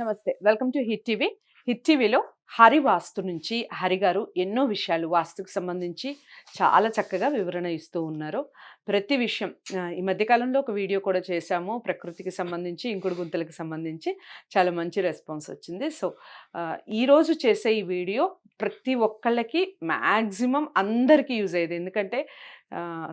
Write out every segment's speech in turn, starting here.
నమస్తే. Welcome to Hit TV. Hit టీవీలో హరి వాస్తు నుంచి హరి గారు ఎన్నో విషయాలు వాస్తుకు సంబంధించి చాలా చక్కగా వివరణ ఇస్తూ ఉన్నారు. ప్రతి విషయం ఈ మధ్యకాలంలో ఒక వీడియో కూడా చేశాము. ప్రకృతికి సంబంధించి ఇంకుడు గుంతలకు సంబంధించి చాలా మంచి రెస్పాన్స్ వచ్చింది. సో ఈరోజు చేసే ఈ వీడియో ప్రతి ఒక్కళ్ళకి మ్యాక్సిమం అందరికీ యూజ్ అయ్యేది. ఎందుకంటే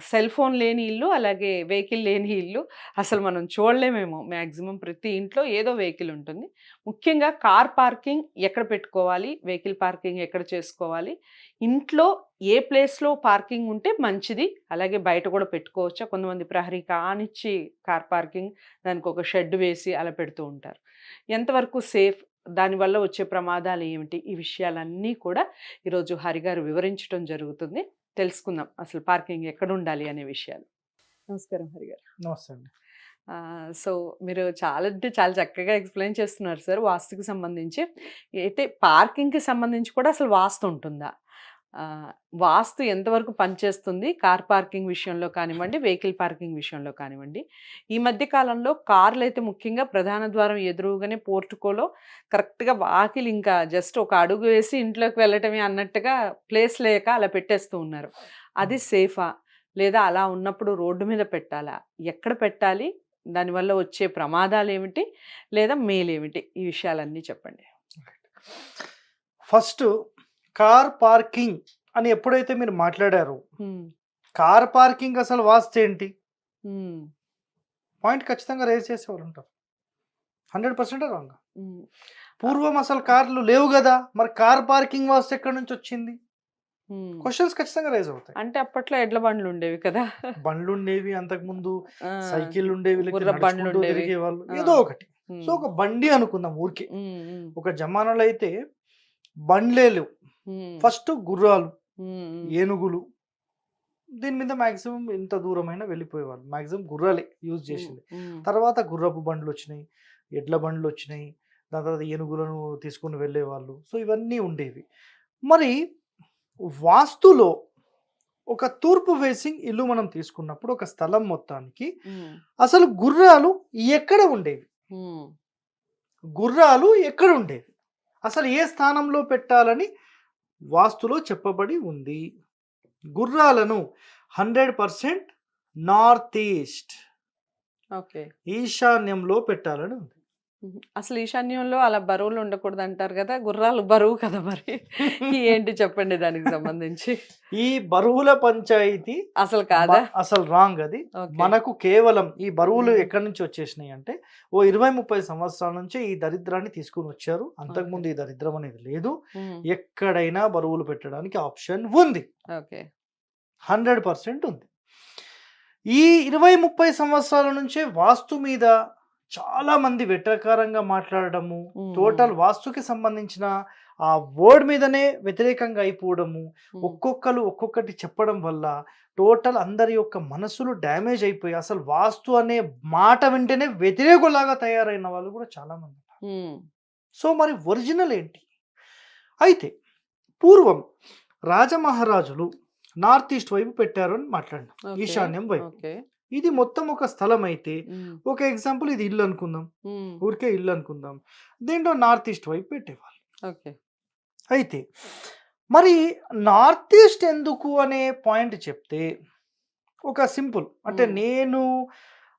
సెల్ ఫోన్ లేని ఇల్లు అలాగే వెహికల్ లేని ఇల్లు అసలు మనం చూడలేమేమో మ్యాక్సిమం ప్రతి ఇంట్లో ఏదో వెహికల్ ఉంటుంది. ముఖ్యంగా కార్ పార్కింగ్ ఎక్కడ పెట్టుకోవాలి వెహికల్ పార్కింగ్ ఎక్కడ చేసుకోవాలి ఇంట్లో ఏ ప్లేస్లో పార్కింగ్ ఉంటే మంచిది అలాగే బయట కూడా పెట్టుకోవచ్చా? కొంతమంది ప్రహరీ కానిచ్చి కార్ పార్కింగ్ దానికి ఒక షెడ్ వేసి అలా పెడుతూ ఉంటారు. ఎంతవరకు సేఫ్? దానివల్ల వచ్చే ప్రమాదాలు ఏమిటి? ఈ విషయాలన్నీ కూడా ఈరోజు హరిగారు వివరించడం జరుగుతుంది. తెలుసుకుందాం అసలు పార్కింగ్ ఎక్కడ ఉండాలి అనే విషయాలు. నమస్కారం హరిగారు నమస్తే అండి. సో మీరు చాలా అంటే చాలా చక్కగా ఎక్స్ప్లెయిన్ చేస్తున్నారు సార్ వాస్తుకి సంబంధించి. అయితే పార్కింగ్కి సంబంధించి కూడా అసలు వాస్తు ఉంటుందా? వాస్తు ఎంతవరకు పనిచేస్తుంది కార్ పార్కింగ్ విషయంలో కానివ్వండి వెహికల్ పార్కింగ్ విషయంలో కానివ్వండి. ఈ మధ్య కాలంలో కార్లు అయితే ముఖ్యంగా ప్రధాన ద్వారం ఎదురుగానే పోర్టుకోలో కరెక్ట్గా వాకిలి ఇంకా జస్ట్ ఒక అడుగు వేసి ఇంట్లోకి వెళ్ళటమే అన్నట్టుగా ప్లేస్ లేక అలా పెట్టేస్తూ ఉన్నారు. అది సేఫా? లేదా అలా ఉన్నప్పుడు రోడ్డు మీద పెట్టాలా? ఎక్కడ పెట్టాలి? దానివల్ల వచ్చే ప్రమాదాలు ఏమిటి లేదా మేలేమిటి? ఈ విషయాలన్నీ చెప్పండి. ఫస్ట్ కార్ పార్కింగ్ అని ఎప్పుడైతే మీరు మాట్లాడారో కార్ పార్కింగ్ అసలు వాస్తు ఏంటి? పాయింట్ ఖచ్చితంగా రేజ్ చేసేవారు ఉంటారు హండ్రెడ్ పర్సెంట్ రాంగ్. పూర్వం అసలు కార్లు లేవు కదా మరి కార్ పార్కింగ్ వాస్తు ఎక్కడి నుంచి వచ్చింది. క్వశ్చన్స్ ఖచ్చితంగా రేజ్ అవుతాయి. అంటే అప్పట్లో ఎడ్ల బండ్లు ఉండేవి కదా. బండ్లు ఉండేవి అంతకు ముందు సైకిల్ ఉండేవి. తిరిగేవాళ్ళు ఆ. ఏదో ఒకటి. సో ఒక బండి అనుకుందాం ఊరికే. ఒక జమానాలో అయితే బండ్లే లేవు. ఫస్ట్ గుర్రాలు. ఏనుగులు దీని మీద మాక్సిమం ఎంత దూరమైనా వెళ్ళిపోయేవాళ్ళు. మాక్సిమం గుర్రాలే యూజ్ చేసింది. తర్వాత గుర్రపు బండ్లు వచ్చినాయి ఎడ్ల బండ్లు వచ్చినాయి దాని తర్వాత ఏనుగులను తీసుకుని వెళ్ళేవాళ్ళు. సో ఇవన్నీ ఉండేవి. మరి వాస్తులో ఒక తూర్పు ఫేసింగ్ ఇల్లు మనం తీసుకున్నప్పుడు ఒక స్థలం మొత్తానికి అసలు గుర్రాలు ఎక్కడ ఉండేవి? గుర్రాలు ఎక్కడ ఉండేవి? అసలు ఏ స్థానంలో పెట్టాలని వాస్తులో చెప్పబడి ఉంది గుర్రాలను hundred percent north east okay ఈశాన్యంలో పెట్టాలని ఉంది. అసలు ఈశాన్యంలో అలా బరువులు ఉండకూడదు అంటారు కదా గుర్రాలు బరువు కదా మరి. ఏంటి చెప్పండి దానికి సంబంధించి? ఈ బరువుల పంచాయితీ అసలు కాదా? అసలు రాంగ్ అది. మనకు కేవలం ఈ బరువులు. ఎక్కడి నుంచి వచ్చేసినాయి అంటే ఓ ఇరవై ముప్పై సంవత్సరాల నుంచి ఈ దరిద్రాన్ని తీసుకుని వచ్చారు. అంతకుముందు ఈ దరిద్రం అనేది లేదు. ఎక్కడైనా బరువులు పెట్టడానికి ఆప్షన్ ఉంది. ఓకే. హండ్రెడ్ పర్సెంట్ ఉంది. ఈ ఇరవై ముప్పై సంవత్సరాల నుంచే వాస్తు మీద చాలా మంది వెటకారంగా మాట్లాడడము. టోటల్ వాస్తుకి సంబంధించిన ఆ వర్డ్ మీదనే వ్యతిరేకంగా అయిపోవడము ఒక్కొక్కరు ఒక్కొక్కటి చెప్పడం వల్ల టోటల్ అందరి యొక్క మనసులు డ్యామేజ్ అయిపోయి అసలు వాస్తు అనే మాట వెంటనే వ్యతిరేకులాగా తయారైన వాళ్ళు కూడా చాలా మంది సో మరి ఒరిజినల్ ఏంటి? అయితే పూర్వం రాజమహారాజులు నార్త్ ఈస్ట్ వైపు పెట్టారు అని మాట్లాడినాం. ఈశాన్యం వైపు. ఇది మొత్తం ఒక స్థలం అయితే ఒక ఎగ్జాంపుల్ ఇది ఇల్లు అనుకుందాం. ఊరికే ఇల్లు అనుకుందాం. దీంట్లో నార్త్ ఈస్ట్ వైపు పెట్టేవాళ్ళు. ఓకే. అయితే మరి నార్త్ ఈస్ట్ ఎందుకు అనే పాయింట్ చెప్తే ఒక సింపుల్ అంటే. నేను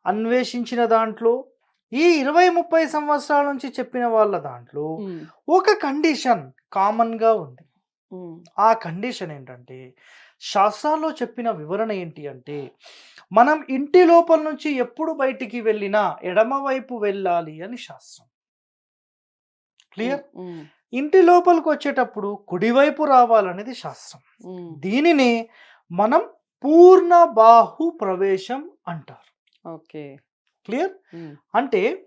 అన్వేషించిన దాంట్లో ఈ ఇరవై ముప్పై సంవత్సరాల నుంచి చెప్పిన వాళ్ళ దాంట్లో ఒక కండిషన్ కామన్గా ఉంది. ఆ కండిషన్ ఏంటంటే శాస్త్రాల్లో చెప్పిన వివరణ ఏంటి అంటే మనం ఇంటి లోపల నుంచి ఎప్పుడు బయటికి వెళ్ళినా ఎడమ వైపు వెళ్ళాలి అని శాస్త్రం. క్లియర్? ఇంటి లోపలికి వచ్చేటప్పుడు కుడివైపు రావాలనేది శాస్త్రం. దీనిని మనం పూర్ణ బాహు ప్రవేశం అంటారు. ఓకే. క్లియర్? అంటే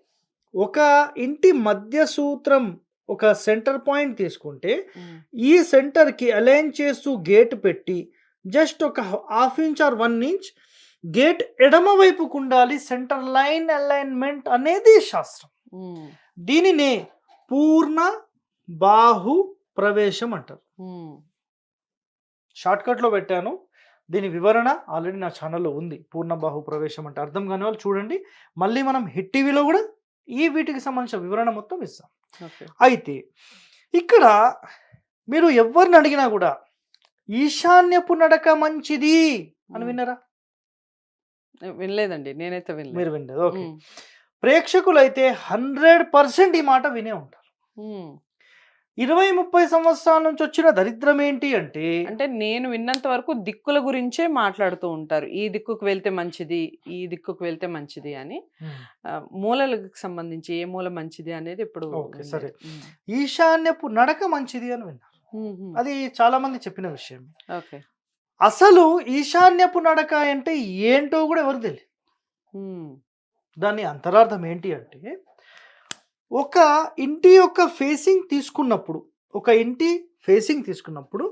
ఒక ఇంటి మధ్య సూత్రం ఒక సెంటర్ పాయింట్ తీసుకుంటే ఈ సెంటర్కి అలైన్ చేస్తూ గేట్ పెట్టి జస్ట్ ఒక half inch or one inch gate ఎడమ వైపుకు ఉండాలి సెంటర్ లైన్ అలైన్మెంట్ అనేది శాస్త్రం. దీనినే పూర్ణ బాహు ప్రవేశం అంటారు. హ్మ్, షార్ట్కట్లో పెట్టాను. దీని వివరణ ఆల్రెడీ నా ఛానల్లో ఉంది. పూర్ణ బాహు ప్రవేశం అంటే అర్థం కాని వాళ్ళు చూడండి. మళ్ళీ మనం హిట్ టీవీలో కూడా ఈ వీటికి సంబంధించిన వివరణ మొత్తం ఇస్తాం. అయితే ఇక్కడ మీరు ఎవరిని అడిగినా కూడా ఈశాన్యపు నడక మంచిది అని. విన్నారా? వినలేదండి. నేనైతే వినలేదు. మీరు వినలేదు. ఓకే. ఉమ్, ప్రేక్షకులు అయితే హండ్రెడ్ పర్సెంట్ ఈ మాట వినే ఉంటారు. ఇరవై ముప్పై సంవత్సరాల నుంచి వచ్చిన దరిద్రం ఏంటి అంటే అంటే నేను విన్నంత వరకు దిక్కుల గురించే మాట్లాడుతూ ఉంటారు. ఈ దిక్కుకు వెళ్తే మంచిది ఈ దిక్కుకు వెళ్తే మంచిది అని. మూలలకు సంబంధించి ఏ మూల మంచిది అనేది ఇప్పుడు సరే. ఈశాన్యపు నడక మంచిది అని విన్నారు. అది చాలా మంది చెప్పిన విషయం. ఓకే. అసలు ఈశాన్యపు నడక అంటే ఏంటో కూడా ఎవరు తెలియదు దాని అంతరార్థం ఏంటి అంటే ఒక ఇంటి యొక్క ఫేసింగ్ తీసుకున్నప్పుడు ఒక ఇంటి ఫేసింగ్ తీసుకున్నప్పుడు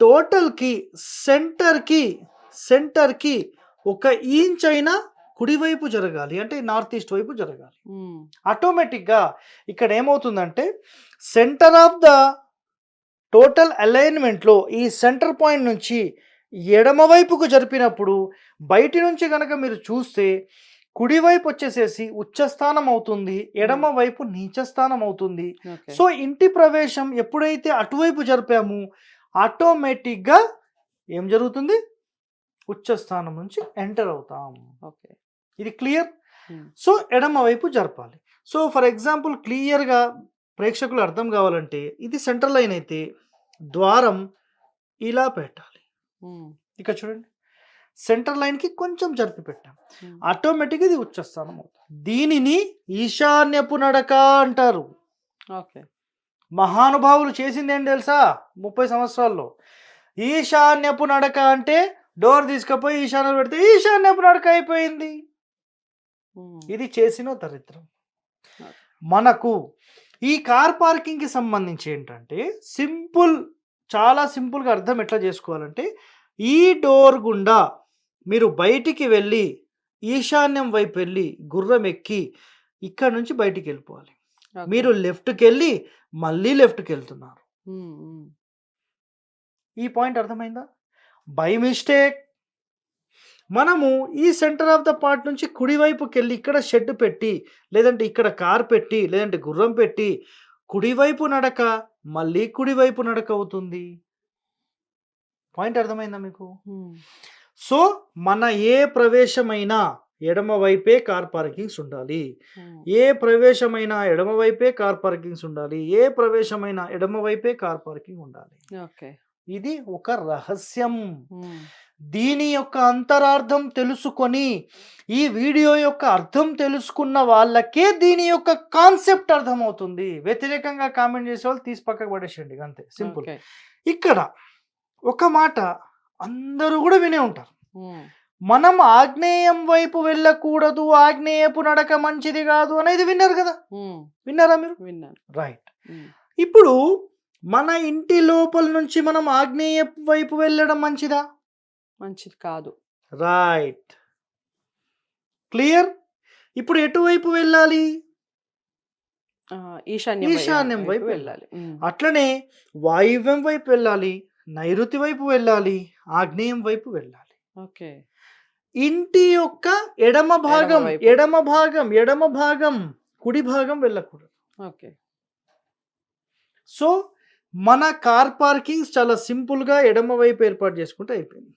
టోటల్కి సెంటర్కి సెంటర్కి ఒక ఇంచ్ అయినా కుడివైపు జరగాలి. అంటే నార్త్ ఈస్ట్ వైపు జరగాలి. ఆటోమేటిక్గా ఇక్కడ ఏమవుతుందంటే సెంటర్ ఆఫ్ ద టోటల్ అలైన్మెంట్లో ఈ సెంటర్ పాయింట్ నుంచి ఎడమ వైపుకు జరిపినప్పుడు బయటి నుంచి కనుక మీరు చూస్తే కుడివైపు వచ్చేసేసి ఉచ్చస్థానం అవుతుంది ఎడమ వైపు నీచస్థానం అవుతుంది. సో ఇంటి ప్రవేశం ఎప్పుడైతే అటువైపు జరిపాము ఆటోమేటిక్గా ఏం జరుగుతుంది? ఉచ్చస్థానం నుంచి ఎంటర్ అవుతాం. ఓకే. ఇది క్లియర్? Hmm. సో ఎడమ వైపు జరపాలి. సో ఫర్ ఎగ్జాంపుల్ క్లియర్గా ప్రేక్షకులు అర్థం కావాలంటే ఇది సెంటర్ లైన్ అయితే ద్వారం ఇలా పెట్టాలి. ఇక్కడ చూడండి. సెంటర్ లైన్కి కొంచెం జరిపి పెట్టాం. ఉమ్. ఆటోమేటిక్గా ఇది ఉచ్చస్థానం అవుతుంది. దీనిని ఈశాన్యపు నడక అంటారు. ఓకే. మహానుభావులు చేసింది ఏం తెలుసా? ముప్పై సంవత్సరాల్లో. ఈశాన్యపు నడక అంటే డోర్ తీసుకుపోయి ఈశాన్యం పెడితే ఈశాన్యపు నడక అయిపోయింది. ఇది చేసిన దరిద్రం. మనకు ఈ కార్ పార్కింగ్కి సంబంధించి ఏంటంటే సింపుల్ చాలా సింపుల్గా అర్థం ఎట్లా చేసుకోవాలంటే ఈ డోర్ గుండా మీరు బయటికి వెళ్ళి ఈశాన్యం వైపు వెళ్ళి గుర్రం ఎక్కి ఇక్కడ నుంచి బయటికి వెళ్ళిపోవాలి. మీరు లెఫ్ట్కి వెళ్ళి మళ్ళీ లెఫ్ట్కి వెళ్తున్నారు. ఈ పాయింట్ అర్థమైందా బై మిస్టేక్ మనము ఈ సెంటర్ ఆఫ్ ద పార్ట్ నుంచి కుడివైపుకి వెళ్ళి ఇక్కడ షెడ్ పెట్టి లేదంటే ఇక్కడ కార్ పెట్టి లేదంటే గుర్రం పెట్టి కుడివైపు నడక మళ్ళీ కుడివైపు నడక అవుతుంది. పాయింట్ అర్థమైందా మీకు? సో మన ఏ ప్రవేశమైనా ఎడమ వైపే కార్ పార్కింగ్స్ ఉండాలి. ఏ ప్రవేశమైనా ఎడమ వైపే కార్ పార్కింగ్స్ ఉండాలి. ఏ ప్రవేశమైనా ఎడమ వైపే కార్ పార్కింగ్ ఉండాలి. ఇది ఒక రహస్యం. దీని యొక్క అంతరార్థం తెలుసుకొని ఈ వీడియో యొక్క అర్థం తెలుసుకున్న వాళ్ళకే దీని యొక్క కాన్సెప్ట్ అర్థమవుతుంది. వ్యతిరేకంగా కామెంట్ చేసే వాళ్ళు తీసి పక్కకు పడేసేయండి అంతే. సింపుల్. ఇక్కడ ఒక మాట అందరూ కూడా వినే ఉంటారు. మనం ఆగ్నేయం వైపు వెళ్ళకూడదు ఆగ్నేయపు నడక మంచిది కాదు అనేది విన్నారు కదా? విన్నారా మీరు? విన్నాను. రైట్. ఇప్పుడు మన ఇంటి లోపల నుంచి మనం ఆగ్నేయ వైపు వెళ్ళడం మంచిదా? మంచిది కాదు. రైట్. క్లియర్? ఇప్పుడు ఎటువైపు వెళ్ళాలి? ఈశాన్యం ఈశాన్యం వైపు వెళ్ళాలి. అట్లనే వాయువ్యం వైపు వెళ్ళాలి నైరుతి వైపు వెళ్ళాలి ఆగ్నేయం వైపు వెళ్ళాలి. ఓకే. ఇంటి యొక్క ఎడమ భాగం. ఎడమ భాగం ఎడమ భాగం కుడి భాగం వెళ్ళకూడదు. ఓకే. సో మన కార్ పార్కింగ్ చాలా సింపుల్గా ఎడమ వైపు ఏర్పాటు చేసుకుంటే అయిపోయింది.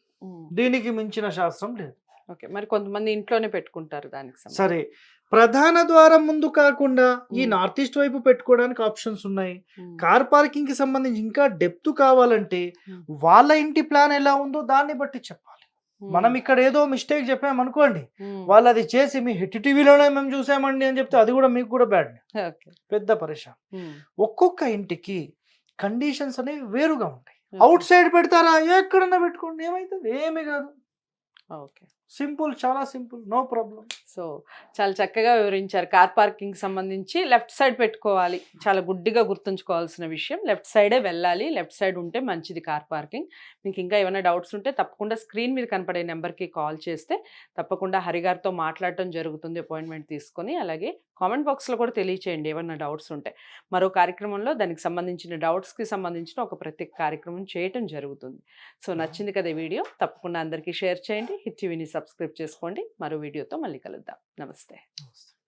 దీనికి మించిన శాస్త్రం లేదు. ఓకే. మరి కొంతమంది ఇంట్లోనే పెట్టుకుంటారు దానికి. సరే. ప్రధాన ద్వారం ముందు కాకుండా ఈ. నార్త్ ఈస్ట్ వైపు పెట్టుకోవడానికి ఆప్షన్స్ ఉన్నాయి. కార్ పార్కింగ్కి సంబంధించి ఇంకా డెప్త్ కావాలంటే. వాళ్ళ ఇంటి ప్లాన్ ఎలా ఉందో దాన్ని బట్టి చెప్పాలి. మనం ఇక్కడ ఏదో మిస్టేక్ చెప్పాము అనుకోండి వాళ్ళు అది చేసి మీ హిట్ టీవీలోనే మేము చూసామండి అని చెప్తే అది కూడా మీకు కూడా బ్యాడ్ పెద్ద పరేషాన్. ఉమ్, ఒక్కొక్క ఇంటికి కండిషన్స్ అనేవి వేరుగా ఉంటాయి. అవుట్ సైడ్ పెడతారా? ఎక్కడన్నా పెట్టుకోండి. ఏమైతుంది? ఏమీ కాదు. ఓకే. సింపుల్ చాలా సింపుల్ నో ప్రాబ్లం. సో చాలా చక్కగా వివరించారు. కార్ పార్కింగ్ సంబంధించి లెఫ్ట్ సైడ్ పెట్టుకోవాలి. చాలా గుడ్డిగా గుర్తుంచుకోవాల్సిన విషయం. లెఫ్ట్ సైడే వెళ్ళాలి. లెఫ్ట్ సైడ్ ఉంటే మంచిది కార్ పార్కింగ్. మీకు ఇంకా ఏమైనా డౌట్స్ ఉంటే తప్పకుండా స్క్రీన్ మీద కనపడే నెంబర్కి కాల్ చేస్తే తప్పకుండా హరిగారితో మాట్లాడటం జరుగుతుంది. అపాయింట్మెంట్ తీసుకొని అలాగే కామెంట్ బాక్స్లో కూడా తెలియచేయండి. ఏమైనా డౌట్స్ ఉంటే. మరో కార్యక్రమంలో దానికి సంబంధించిన డౌట్స్కి సంబంధించిన ఒక ప్రత్యేక కార్యక్రమం చేయటం జరుగుతుంది. సో నచ్చింది కదా వీడియో? తప్పకుండా అందరికీ షేర్ చేయండి. హిట్ టీవీని సబ్స్క్రైబ్ చేసుకోండి. మరో వీడియోతో మళ్ళీ కలుద్దాం. నమస్తే.